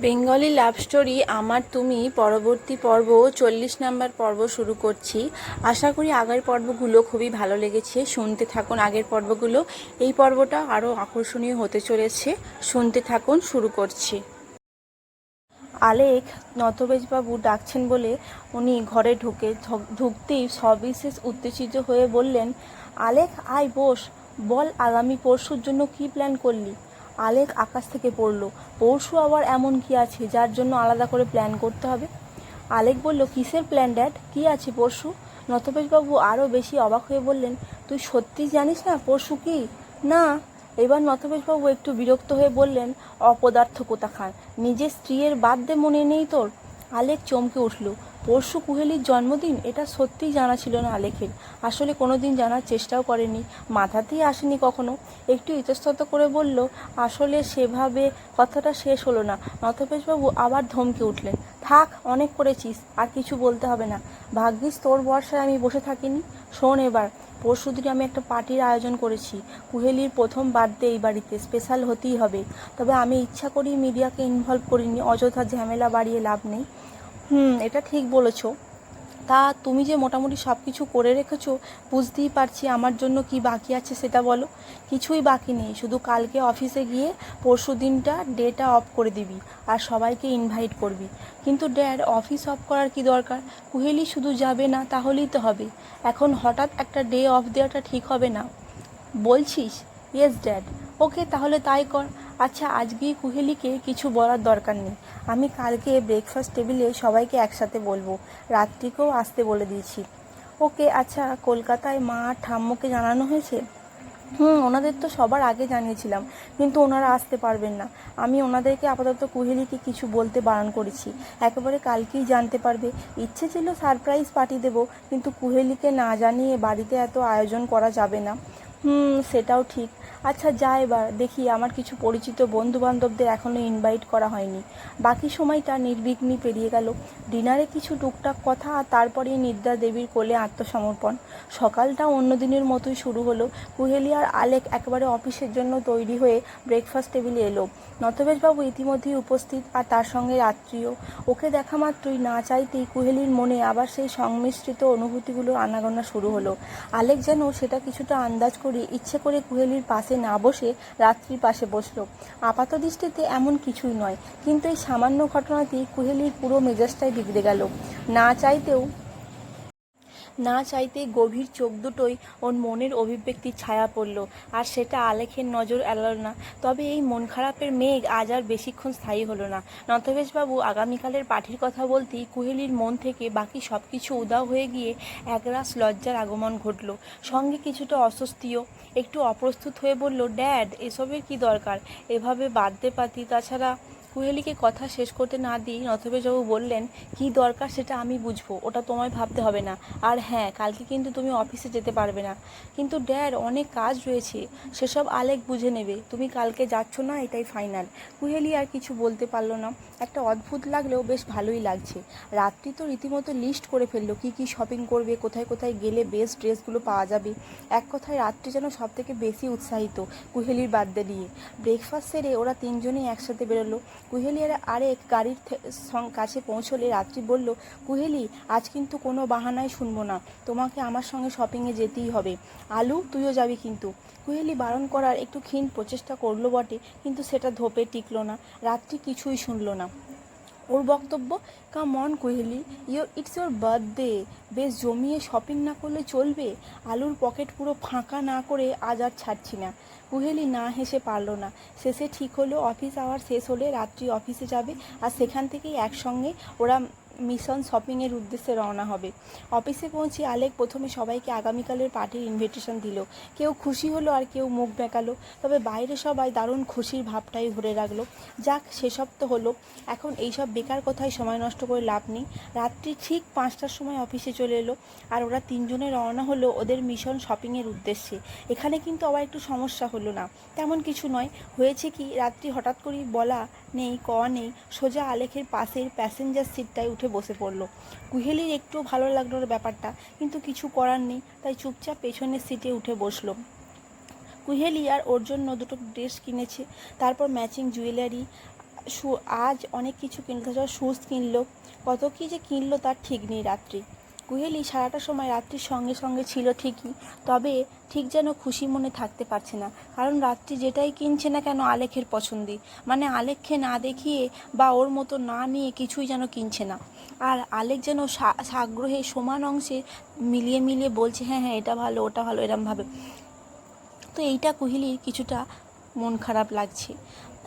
Bengali love story, আমার, তুমি, পরবর্তী পর্ব, চল্লিশ নাম্বার পর্ব শুরু করছি। আশা করি আগের পর্বগুলো খুবই ভালো লেগেছে। শুনতে থাকুন আগের পর্বগুলো। এই পর্বটা আরও আকর্ষণীয় হতে চলেছে। শুনতে থাকুন, শুরু করছি। আলেক নতবেজবাবু ডাকছেন বলে উনি ঘরে ঢুকে ঢুকতেই সবিশেষ উত্তেজিত হয়ে বললেন আলেক আয়, বস। বল আগামী পরশুর জন্য কি প্ল্যান করলি? আলেক আকাশ থেকে পড়ল। পরশু আবার এমন কি আছে যার জন্য আলাদা করে প্ল্যান করতে হবে? আলেক বলল, কিসের প্ল্যান ড্যাড কি আছে পরশু? নতবেশবাবু আরও বেশি অবাক হয়ে বললেন, তুই সত্যি জানিস না পরশু কি? না। এবার নতবেশবাবু একটু বিরক্ত হয়ে বললেন, অপদার্থ কোথা কোথাখান নিজের স্ত্রীর বাদ দে মনে নেই তোর? আলেক চমকে উঠল। পরশু কুহেলির জন্মদিন? এটা সত্যিই জানা ছিল না আলেখের। আসলে কোনো দিন জানার চেষ্টাও করেনি। মাথাতেই আসেনি কখনো। একটু ইতস্তত করে বলল, আসলে সেভাবে কথাটা শেষ হলো না। নতপেশবাবু আবার ধমকে উঠলেন, থাক, অনেক করেছিস, আর কিছু বলতে হবে না। ভাগ্যিস তোর বর্ষায় আমি বসে থাকিনি। শোন এবার, পরশু দিন আমি একটা পার্টির আয়োজন করেছি। কুহেলির প্রথম বার্থডে এই বাড়িতে স্পেশাল হতেই হবে। তবে আমি ইচ্ছা করি মিডিয়াকে ইনভলভ করিনি, অযথা ঝামেলা বাড়িয়ে লাভ নেই। হুম, এটা ঠিক বলেছ। তা তুমি যে মোটামুটি সব কিছু করে রেখেছো, বুঝতেই পারছি আমার জন্য কি বাকি আছে সেটা বলো। কিছুই বাকি নেই, শুধু কালকে অফিসে গিয়ে পরশু দিনটা ডেটা অফ করে দিবি আর সবাইকে ইনভাইট করবি। কিন্তু ড্যাড, অফিস অফ করার কি দরকার? কুহেলি শুধু যাবে না, তাহলেই তো হবে। এখন হঠাৎ একটা ডে অফ দেওয়াটা ঠিক হবে না। বলছিস? ইয়েস ড্যাড ওকে, তাহলে তাই কর। আচ্ছা আজকেই কুহেলিকে কিছু বলার দরকার নেই। আমি কালকে ব্রেকফাস্ট টেবিলে সবাইকে একসাথে বলব। রাত্রিকেও আসতে বলে দিয়েছি। ওকে আচ্ছা কলকাতায় মা ঠাম্মুকে জানানো হয়েছে? হুম, ওনাদের তো সবার আগে জানিয়েছিলাম, কিন্তু ওনারা আসতে পারবেন না। আমি ওনাদেরকে আপাতত কুহেলিকে কিছু বলতে বারণ করেছি। একেবারে কালকেই জানতে পারবে। ইচ্ছে ছিল সারপ্রাইজ পার্টি দেবো, কিন্তু কুহেলিকে না জানিয়ে বাড়িতে এত আয়োজন করা যাবে না। হুম, সেটাও ঠিক। আচ্ছা যা এবার। দেখি, আমার কিছু পরিচিত বন্ধু বান্ধবদের এখনও ইনভাইট করা হয়নি। বাকি সময়টা নির্বিঘ্নি পেরিয়ে গেল। ডিনারে কিছু টুকটাক কথা আর তারপরেই নিদ্রা দেবীর কোলে আত্মসমর্পণ। সকালটা অন্য দিনের মতোই শুরু হলো। কুহেলি আর আলেক একেবারে অফিসের জন্য তৈরি হয়ে ব্রেকফাস্ট টেবিলে এলো। নতবেশবাবু ইতিমধ্যেই উপস্থিত আর তার সঙ্গে রাত্রিও। ওকে দেখা মাত্রই না চাইতেই কুহেলির মনে আবার সেই সংমিশ্রিত অনুভূতিগুলো আনাগোনা শুরু হলো। আলেক যেন সেটা কিছুটা আন্দাজ করে ইচ্ছে করে কুহেলির পাশে না বসে রাত্রির পাশে বসল। আপাত দৃষ্টিতে এমন কিছুই নয়, কিন্তু এই সামান্য ঘটনাটি কুহেলির পুরো মেজাজটাই বিগড়ে গেল। না চাইতেও না চাইতে গভীর চোখ দুটোই ওর মনের অভিব্যক্তির ছায়া পড়ল। আর সেটা আলেখের নজর এড়াল না। তবে এই মন খারাপের মেঘ আজ আর বেশিক্ষণ স্থায়ী হলো না। নতবেশবাবু আগামীকালের পাঠির কথা বলতেই কুহেলির মন থেকে বাকি সব কিছু উদাও হয়ে গিয়ে একরাশ লজ্জার আগমন ঘটল। সঙ্গে কিছুটা অস্বস্তিও, একটু অপ্রস্তুত হয়ে বলল, ড্যাড, এসবের কি দরকার? এভাবে বার্থডে পাতি তাছাড়া কুহেলিকে কথা শেষ করতে না দিয়ে নথবেশবাবু বললেন, কি দরকার সেটা আমি বুঝব, ওটা তোমায় ভাবতে হবে না। আর হ্যাঁ কালকে কিন্তু তুমি অফিসে যেতে পারবে না। কিন্তু ড্যার অনেক কাজ রয়েছে, সেসব আলেক বুঝে নেবে। তুমি কালকে যাচ্ছ না, এটাই ফাইনাল। কুহেলি আর কিছু বলতে পারল না। একটা অদ্ভুত লাগলেও বেশ ভালোই লাগছে। রাত্রি তো রীতিমতো লিস্ট করে ফেলল, কি কি শপিং করবে, কোথায় কোথায় গেলে বেস্ট ড্রেসগুলো পাওয়া যাবে। এক কথায় রাত্রি যেন সব থেকে বেশি উৎসাহিত কুহেলির বার্থডে নিয়ে। ব্রেকফাস্ট সেরে ওরা তিনজনেই একসাথে বেরোলো। কুহেলি আর আরেক গাড়ির কাছে পৌঁছলে রাত্রি বলল, কুহেলি, আজ কিন্তু কোনো বাহানায় শুনব না। তোমাকে আমার সঙ্গে শপিংয়ে যেতেই হবে। আলু, তুইও যাবি কিন্তু। কুহেলি বারণ করার একটু ক্ষীণ প্রচেষ্টা করল বটে, কিন্তু সেটা ধোপে টিকলো না। রাত্রি কিছুই শুনলো না। ওর বক্তব্য, come on Kuheli your it's your birthday, বেশ জমিয়ে শপিং না করলে চলবে, আলুর পকেট পুরো ফাঁকা না করে আজ আর ছাড়ছি না। কুহেলি না হেসে পারল না। শেষে ঠিক হলো, অফিস আওয়ার শেষ হলে রাত্রি অফিসে যাবে, আর সেখান থেকেই একসঙ্গে ওরা মিশন শপিংয়ের উদ্দেশ্যে রওনা হবে। অফিসে পৌঁছে আলেক প্রথমে সবাইকে আগামীকালের পার্টির ইনভিটেশন দিল। কেউ খুশি হলো আর কেউ মুখ বেঁকালো। তবে বাইরে সবাই দারুণ খুশির ভাবটাই ধরে রাখল। যাক, সেসব তো হলো। এখন এইসব বেকার কথায় সময় নষ্ট করে লাভ নেই। রাত্রি ঠিক পাঁচটার সময় অফিসে চলে এলো। আর ওরা তিনজনে রওনা হলো ওদের মিশন শপিংয়ের উদ্দেশ্যে। এখানে কিন্তু আবার একটু সমস্যা হলো না। তেমন কিছু নয়। হয়েছে কি, রাত্রি হঠাৎ করেই বলা নেই, কওয়া নেই। সোজা আলেখের পাশের প্যাসেঞ্জার সিটটায় উঠে বসে পড়ল। কুহেলির একটুও ভালো লাগল ব্যাপারটা, কিন্তু কিছু করার নেই, তাই চুপচাপ পেছনের সিটে উঠে বসল। কুহেলি আর ওর জন্য দুটো ড্রেস কিনেছে, তারপর ম্যাচিং জুয়েলারি আজ অনেক কিছু কিনতে শুজ কিনলো। কত কী যে কিনলো তার ঠিক নেই রাত্রি। কুহেলি সারাটা সময় রাত্রির সঙ্গে সঙ্গে ছিল ঠিকই, তবে ঠিক যেন খুশি মনে থাকতে পারছে না। কারণ রাত্রি যেটাই কিনছে না কেন আলেখের পছন্দি। মানে আলেখকে না দেখিয়ে বা ওর মতো না নিয়ে কিছুই যেন কিনছে না। আর আলেক যেন সাগ্রহে সমান অংশে মিলিয়ে মিলিয়ে বলছে হ্যাঁ হ্যাঁ এটা ভালো, ওটা ভালো এরমভাবে তো এইটা কুহিলির কিছুটা মন খারাপ লাগছে।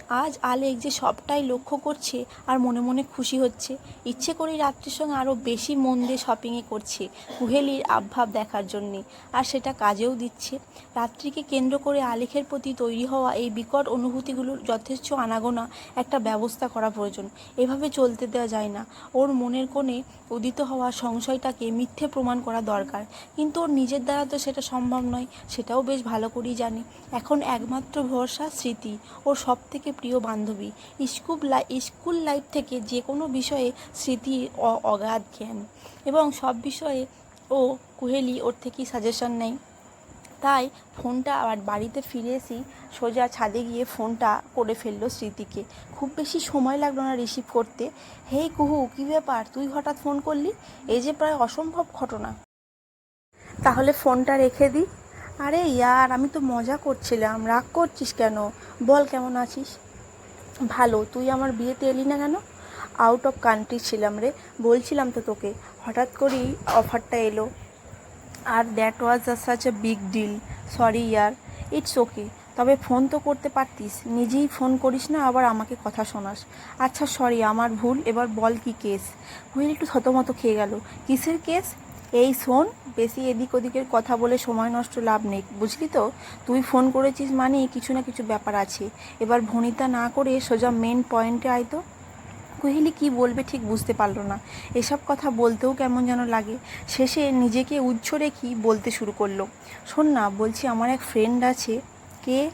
আজ আলেক যে সবটাই লক্ষ্য করছে আর মনে মনে খুশি হচ্ছে। ইচ্ছে করেই রাত্রির সঙ্গে আরও বেশি মন দিয়ে শপিংয়ে করছে কুহেলির আবভাব দেখার জন্যে। আর সেটা কাজেও দিচ্ছে। রাত্রিকে কেন্দ্র করে আলেখের প্রতি তৈরি হওয়া এই বিকট অনুভূতিগুলোর যথেষ্ট আনাগোনা একটা ব্যবস্থা করা প্রয়োজন। এভাবে চলতে দেওয়া যায় না। ওর মনের কোণে উদিত হওয়া সংশয়টাকে মিথ্যে প্রমাণ করা দরকার। কিন্তু ওর নিজের দ্বারা তো সেটা সম্ভব নয়, সেটাও বেশ ভালো করেই জানে। এখন একমাত্র ভরসা স্মৃতি, ওর সব থেকে প্রিয় বান্ধবী স্কুল লাই স্কুল লাইফ থেকে যে কোনো বিষয়ে স্মৃতি অগাধ জ্ঞান। এবং সব বিষয়ে ও কুহেলি ওর থেকেই সাজেশন নেয়। তাই ফোনটা আবার বাড়িতে ফিরে এসেই সোজা ছাদে গিয়ে ফোনটা করে ফেলল স্মৃতিকে। খুব বেশি সময় লাগল না রিসিভ করতে। হেই কুহু, কী ব্যাপার? তুই হঠাৎ ফোন করলি? এই যে প্রায় অসম্ভব ঘটনা। তাহলে ফোনটা রেখে দিই আরে ইয়ার, আমি তো মজা করছিলাম। রাগ করছিস কেন? বল কেমন আছিস? ভালো। তুই আমার বিয়েতে এলি না কেন? আউট অফ কান্ট্রি ছিলাম রে। বলছিলাম তো তোকে। হঠাৎ করেই অফারটা এলো। আর that was a such a big deal sorry year. It's okay তবে ফোন তো করতে পারতিস। নিজেই ফোন করিস না, আবার আমাকে কথা শোনাস। আচ্ছা সরি আমার ভুল। এবার বল কি কেস হুইল একটু থতমত খেয়ে গেল। কিসের কেস এই শোন, বেশি এদিক ওদিকের কথা বলে সময় নষ্ট লাভ নেই, বুঝলি তো? তুই ফোন করেছিস মানেই কিছু না কিছু ব্যাপার আছে। এবার ভনিতা না করে সোজা মেন পয়েন্টে আয় তো। কোহলি, কি বলবে ঠিক বুঝতে পারল না। এসব কথা বলতেও কেমন যেন লাগে। শেষে নিজেকে উচ্চ রেখি বলতে শুরু করল। শোন না, বলছি আমার এক ফ্রেন্ড আছে। কে?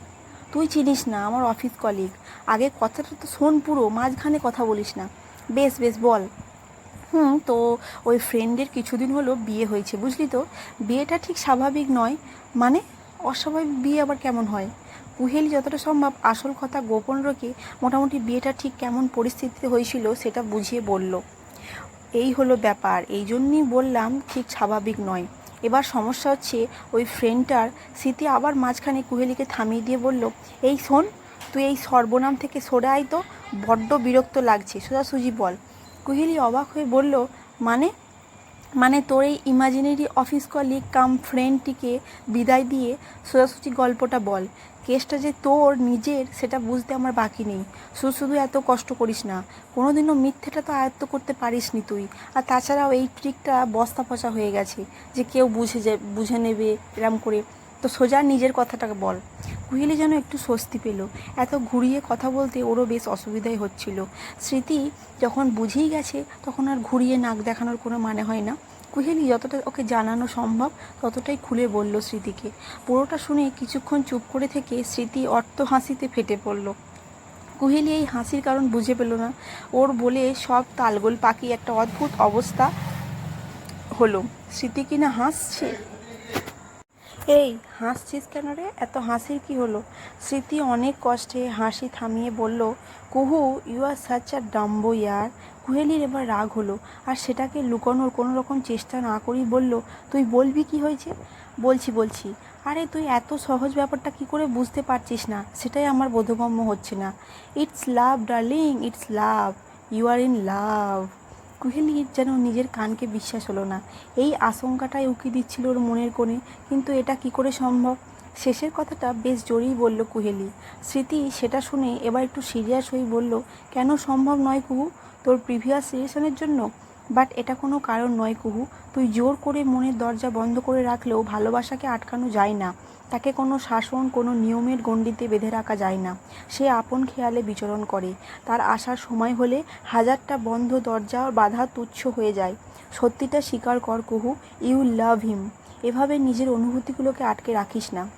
তুই চিনিস না, আমার অফিস কলিগ আগে কথাটা তো শোন পুরো, মাঝখানে কথা বলিস না। বেশ বেশ, বল। হুম, তো ওই ফ্রেন্ডের কিছুদিন হলো বিয়ে হয়েছে, বুঝলি তো? বিয়েটা ঠিক স্বাভাবিক নয়। মানে অস্বাভাবিক বিয়ে আবার কেমন হয়? কুহেলি যতটা সম্ভব আসল কথা গোপন রেখে মোটামুটি বিয়েটা ঠিক কেমন পরিস্থিতিতে হয়েছিল সেটা বুঝিয়ে বলল। এই হলো ব্যাপার, এই জন্যই বললাম ঠিক স্বাভাবিক নয়। এবার সমস্যা হচ্ছে ওই ফ্রেন্ডটার স্মৃতি আবার মাঝখানে কুহেলিকে থামিয়ে দিয়ে বলল, এই শোন, তুই এই সর্বনাম থেকে সরে আয় তো, বড্ড বিরক্ত লাগছে। সোজাসুজি বল। কুহেলি অবাক হয়ে বলল মানে? মানে তোর এই ইমাজিনারি অফিস কলিগ কাম ফ্রেন্ডটিকে বিদায় দিয়ে সোজাসুজি গল্পটা বল। কেসটা যে তোর নিজের, সেটা বুঝতে আমার বাকি নেই। শুধু শুধু এত কষ্ট করিস না। কোনোদিনও মিথ্যেটা তো আয়ত্ত করতে পারিসনি তুই। আর তাছাড়াও এই ট্রিকটা বস্তা পচা হয়ে গেছে যে কেউ বুঝে যে, বুঝে নেবে এরম করে। তো সোজা নিজের কথাটাকে বল। কুহেলি যেন একটু স্বস্তি পেল। এত ঘুরিয়ে কথা বলতে ওরও বেশ অসুবিধাই হচ্ছিল। স্মৃতি যখন বুঝেই গেছে, তখন আর ঘুরিয়ে নাক দেখানোর কোনো মানে হয় না। কুহেলি যতটা ওকে জানানো সম্ভব, ততটাই খুলে বলল স্মৃতিকে। পুরোটা শুনে কিছুক্ষণ চুপ করে থেকে স্মৃতি অর্থ হাসিতে ফেটে পড়ল। কুহেলি এই হাসির কারণ বুঝে পেল না। ওর বলে সব তালগোল পাখি একটা অদ্ভুত অবস্থা হলো। স্মৃতি কিনা হাসছে? এই, হাসছিস কেন রে? এত হাসির কি হলো? স্মৃতি অনেক কষ্টে হাসি থামিয়ে বলল, Kuhu you are such a dumbo ইয়ার কুহেলির এবার রাগ হলো, আর সেটাকে লুকানোর কোনো রকম চেষ্টা না করেই বলল, তুই বলবি কি হয়েছে? বলছি বলছি। আরে, তুই এত সহজ ব্যাপারটা কি করে বুঝতে পারছিস না? সেটাই আমার বোধগম্য হচ্ছে না। It's love darling it's love you are in love কুহেলির যেন নিজের কানকে বিশ্বাস হলো না। এই আশঙ্কাটাই উকি দিচ্ছিল ওর মনের কোণে। কিন্তু এটা কি করে সম্ভব? শেষের কথাটা বেশ জোরেই বলল কুহেলি। স্মৃতি সেটা শুনে এবার একটু সিরিয়াস হয়ে বলল, কেন সম্ভব নয় কুহু? তোর প্রিভিয়াস রিলেশনের জন্য বাট এটা কোনো কারণ নয় কুহু। তুই জোর করে মনের দরজা বন্ধ করে রাখলেও ভালোবাসাকে আটকানো যায় না। তাকে কোনো শাসন, কোনো নিয়মের গণ্ডিতে বেঁধে রাখা যায় না। সে আপন খেয়ালে বিচরণ করে। তার আসার সময় হলে হাজারটা বন্ধ দরজা বাধা তুচ্ছ হয়ে যায়। সত্যিটা স্বীকার কর কুহু, ইউ লাভ হিম। এভাবে নিজের অনুভূতিগুলোকে আটকে রাখিস না।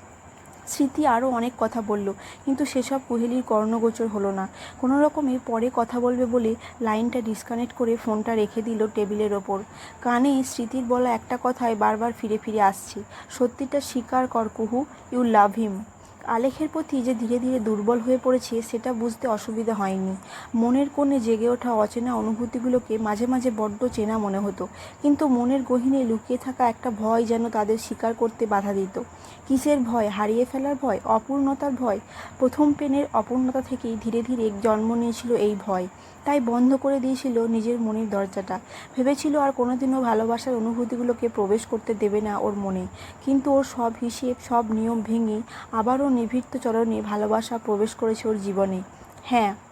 স্মৃতি আরও অনেক কথা বলল, কিন্তু সেসব কুহেলির কর্ণগোচর হলো না। কোনো রকমে পরে কথা বলবে বলে লাইনটা ডিসকানেক্ট করে ফোনটা রেখে দিল টেবিলের ওপর। কানে স্মৃতির বলা একটা কথায় বারবার ফিরে ফিরে আসছে, সত্যিটা স্বীকার কর কুহু ইউ লাভ হিম আলেখের প্রতি যে ধীরে ধীরে দুর্বল হয়ে পড়েছে, সেটা বুঝতে অসুবিধা হয়নি। মনের কোণে জেগে ওঠা অচেনা অনুভূতিগুলোকে মাঝে মাঝে বড্ড চেনা মনে হতো। কিন্তু মনের গহিনে লুকিয়ে থাকা একটা ভয় যেন তাদের স্বীকার করতে বাধা দিত। কিসের ভয়? হারিয়ে ফেলার ভয়? অপূর্ণতার ভয়? প্রথম পেনের অপূর্ণতা থেকেই ধীরে ধীরে জন্ম নিয়েছিল এই ভয়। তাই বন্ধ করে দিয়েছিল নিজের মনের দরজাটা। ভেবেছিল আর কোনোদিনও ভালোবাসার অনুভূতিগুলোকে প্রবেশ করতে দেবে না ওর মনে। কিন্তু ওর সব হিসেব, সব নিয়ম ভেঙে আবারও নিভৃত্ত চরণে ভালোবাসা প্রবেশ করেছে ওর জীবনে। হ্যাঁ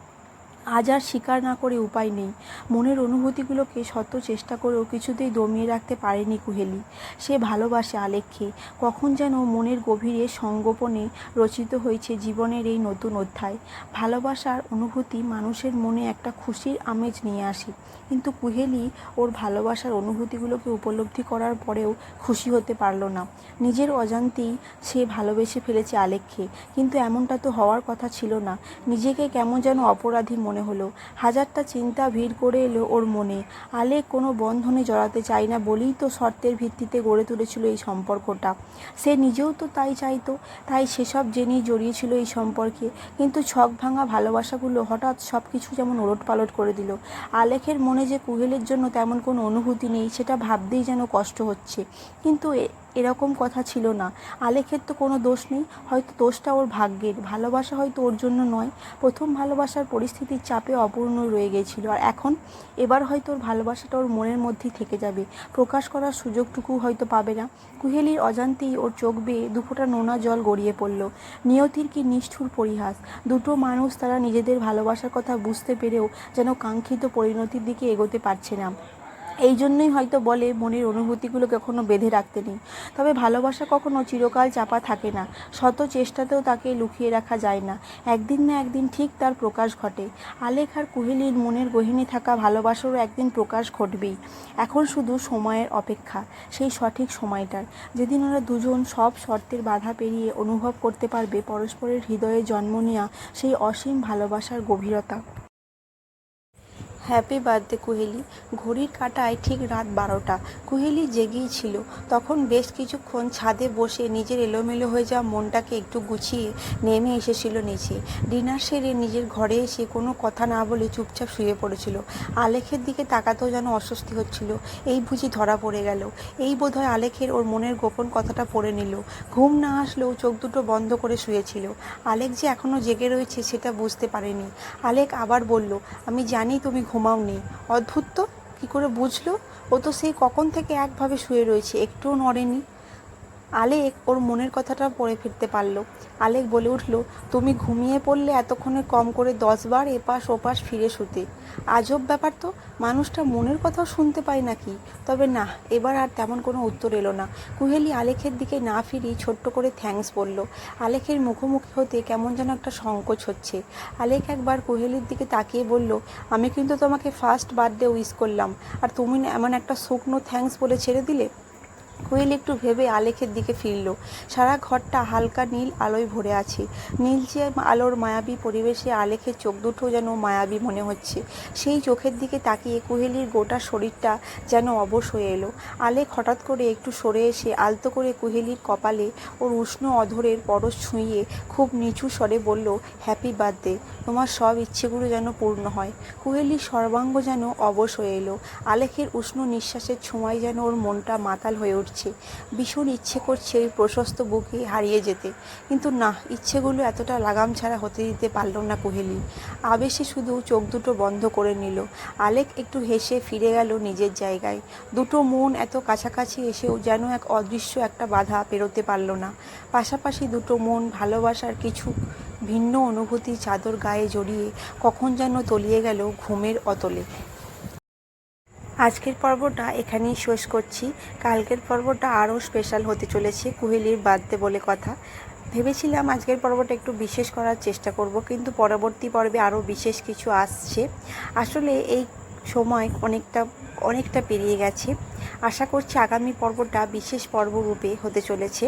আজ আর স্বীকার না করে উপায় নেই। মনের অনুভূতিগুলোকে শত চেষ্টা করেও কিছুতেই দমিয়ে রাখতে পারেনি কুহেলি। সে ভালোবাসে আলেখ্যে কখন যেন মনের গভীরে সংগোপনে রচিত হয়েছে জীবনের এই নতুন অধ্যায়। ভালোবাসার অনুভূতি মানুষের মনে একটা খুশির আমেজ নিয়ে আসে। কিন্তু কুহেলি ওর ভালোবাসার অনুভূতিগুলোকে উপলব্ধি করার পরেও খুশি হতে পারল না। নিজের অজান্তেই সে ভালোবেসে ফেলেছে আলেখ্যে কিন্তু এমনটা তো হওয়ার কথা ছিল না। নিজেকে কেমন যেন অপরাধী মনে হলো। হাজারটা চিন্তা ভিড় করে এলো ওর মনে। আলেক কোনো বন্ধনে জড়াতে চায় না বলেই তো শর্তের ভিত্তিতে গড়ে তুলেছিল এই সম্পর্কটা। সে নিজেও তো তাই চাইতো, তাই সেসব জেনেই জড়িয়েছিল এই সম্পর্কে। কিন্তু ছক ভাঙা ভালোবাসাগুলো হঠাৎ সব কিছু যেমন ওলট পালট করে দিল। আলেখের মনে যে কুহেলের জন্য তেমন কোনো অনুভূতি নেই, সেটা ভাবতেই যেন কষ্ট হচ্ছে। কিন্তু এরকম কথা ছিল না। আলেখের তো কোনো দোষ নেই, হয়তো দোষটা ওর ভাগ্যের। ভালোবাসা হয়তো ওর জন্য নয়। প্রথম ভালোবাসার পরিস্থিতির চাপে অপূর্ণ রয়ে গেছিল। আর এখন এবার হয়তো ওর ভালোবাসাটা ওর মনের মধ্যেই থেকে যাবে। প্রকাশ করার সুযোগটুকু হয়তো পাবে না। কুহেলির অজান্তেই ওর চোখ বেয়ে দুফোঁটা নোনা জল গড়িয়ে পড়ল। নিয়তির কি নিষ্ঠুর পরিহাস? দুটো মানুষ তারা নিজেদের ভালোবাসার কথা বুঝতে পেরেও যেন কাঙ্ক্ষিত পরিণতির দিকে এগোতে পারছে না। এই জন্যই হয়তো বলে মনের অনুভূতিগুলো কখনো বেঁধে রাখতে নেই। তবে ভালোবাসা কখনো চিরকাল চাপা থাকে না। শত চেষ্টাতেও তাকে লুকিয়ে রাখা যায় না। একদিন না একদিন ঠিক তার প্রকাশ ঘটে। আলেখ আর কুহেলির মনের গহিনে থাকা ভালোবাসারও একদিন প্রকাশ ঘটবেই। এখন শুধু সময়ের অপেক্ষা, সেই সঠিক সময়টার। যেদিন ওরা দুজন সব শর্তের বাধা পেরিয়ে অনুভব করতে পারবে, পরস্পরের হৃদয়ে জন্ম নেওয়া সেই অসীম ভালোবাসার গভীরতা। Happy birthday Kuheli. ঘড়ির কাঁটায় ঠিক রাত বারোটা। কুহেলি জেগেই ছিল। তখন বেশ কিছুক্ষণ ছাদে বসে নিজের এলোমেলো হয়ে যাওয়া মনটাকে একটু গুছিয়ে নেমে এসেছিল নিচে। ডিনার সেরে নিজের ঘরে এসে কোনো কথা না বলে চুপচাপ শুয়ে পড়েছিল। আলেখের দিকে তাকাতেও যেন অস্বস্তি হচ্ছিল। এই বুঝি ধরা পড়ে গেল। এই বোধহয় আলেখের ওর মনের গোপন কথাটা পড়ে নিল। ঘুম না আসলেও চোখ দুটো বন্ধ করে শুয়েছিল। আলেক যে এখনও জেগে রয়েছে সেটা বুঝতে পারেনি। আলেক আবার বলল, আমি জানি তুমি ঘুমাওনি। অদ্ভুত তো, কী করে বুঝলো? ও তো সেই কখন থেকে একভাবে শুয়ে রয়েছে, একটুও নড়েনি। আলেক ওর মনের কথাটা পড়ে ফিরতে পারল। আলেক বলে উঠল, তুমি ঘুমিয়ে পড়লে এতক্ষণে কম করে দশবার এপাশ ওপাশ ফিরে শুতে। আজব ব্যাপার তো, মানুষটা মনের কথাও শুনতে পায় নাকি? তবে না, এবার আর তেমন কোনো উত্তর এলো না। কুহেলি আলেখের দিকে না ফিরেই ছোট্ট করে থ্যাঙ্কস বলল। আলেখের মুখোমুখি হতে কেমন যেন একটা সংকোচ হচ্ছে। আলেক একবার কুহেলির দিকে তাকিয়ে বলল, আমি কিন্তু তোমাকে ফার্স্ট বার্থডে উইশ করলাম। আর তুমি এমন একটা শুকনো থ্যাঙ্কস বলে ছেড়ে দিলে? কোয়েল একটু ভেবে আলেখের দিকে ফিরল। সারা ঘরটা হালকা নীল আলোয় ভরে আছে। নীলচে আলোর মায়াবী পরিবেশে আলেখের চোখ দুটো যেন মায়াবী মনে হচ্ছে। সেই চোখের দিকে তাকিয়ে কুহেলির গোটা শরীরটা যেন অবশ হয়ে এলো। আলেখ হঠাৎ করে একটু সরে এসে আলতো করে কুহেলির কপালে ওর উষ্ণ অধরের পরশ ছুঁয়ে খুব নিচু স্বরে বলল, হ্যাপি বার্থডে। তোমার সব ইচ্ছেগুলো যেন পূর্ণ হয়। কুহেলির সর্বাঙ্গ যেন অবশ হয়ে এলো। আলেখের উষ্ণ নিঃশ্বাসের ছোঁয়ায় যেন ওর মনটা মাতাল হয়ে উঠছে ভীষণ ইচ্ছে করছে ওই প্রশস্ত বুকে হারিয়ে যেতে। কিন্তু না, ইচ্ছেগুলো এতটা লাগাম ছাড়া হতে দিতে পারল না কোহেলি। আবেশে শুধু চোখ দুটো বন্ধ করে নিল। আলেক একটু হেসে ফিরে গেল নিজের জায়গায়। দুটো মন এত কাছাকাছি এসেও যেন এক অদৃশ্য একটা বাধা পেরোতে পারল না। পাশাপাশি দুটো মন ভালোবাসার কিছু ভিন্ন অনুভূতি চাদর গায়ে জড়িয়ে কখন যেন তলিয়ে গেল ঘুমের অতলে। আজকের পর্বটা এখানেই শেষ করছি। কালকের পর্বটা আরও স্পেশাল হতে চলেছে কুহেলির বার্থডে বলে কথা। ভেবেছিলাম আজকের পর্বটা একটু বিশেষ করার চেষ্টা করব, কিন্তু পরবর্তী পর্বে আরও বিশেষ কিছু আসছে। আসলে এই সময় অনেকটা অনেকটা পেরিয়ে গেছে। আশা করছি আগামী পর্বটা বিশেষ পর্ব রূপে হতে চলেছে।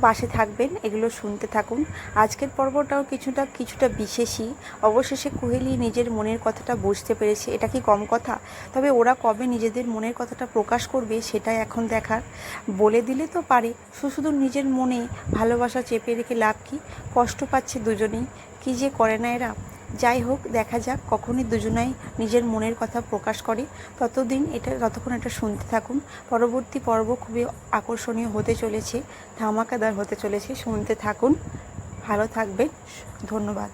পাশে থাকবেন, এগুলো শুনতে থাকুন। আজকের পর্বটাও কিছুটা কিছুটা বিশেষই। অবশেষে কোহেলি নিজের মনের কথাটা বুঝতে পেরেছে। এটা কি কম কথা? তবে ওরা কবে নিজেদের মনের কথাটা প্রকাশ করবে সেটাই এখন দেখার। বলে দিলে তো পারে, শুধু নিজের মনে ভালোবাসা চেপে রেখে লাভ কি? কষ্ট পাচ্ছে দুজনেই। কী যে করে না এরা? যাই হোক, দেখা যাক কখনই দুজনাই নিজের মনের কথা প্রকাশ করে। ততদিন এটা, ততক্ষণ এটা শুনতে থাকুন। পরবর্তী পর্ব খুবই আকর্ষণীয় হতে চলেছে, ধামাকাদার হতে চলেছে। শুনতে থাকুন। ভালো থাকবে ধন্যবাদ।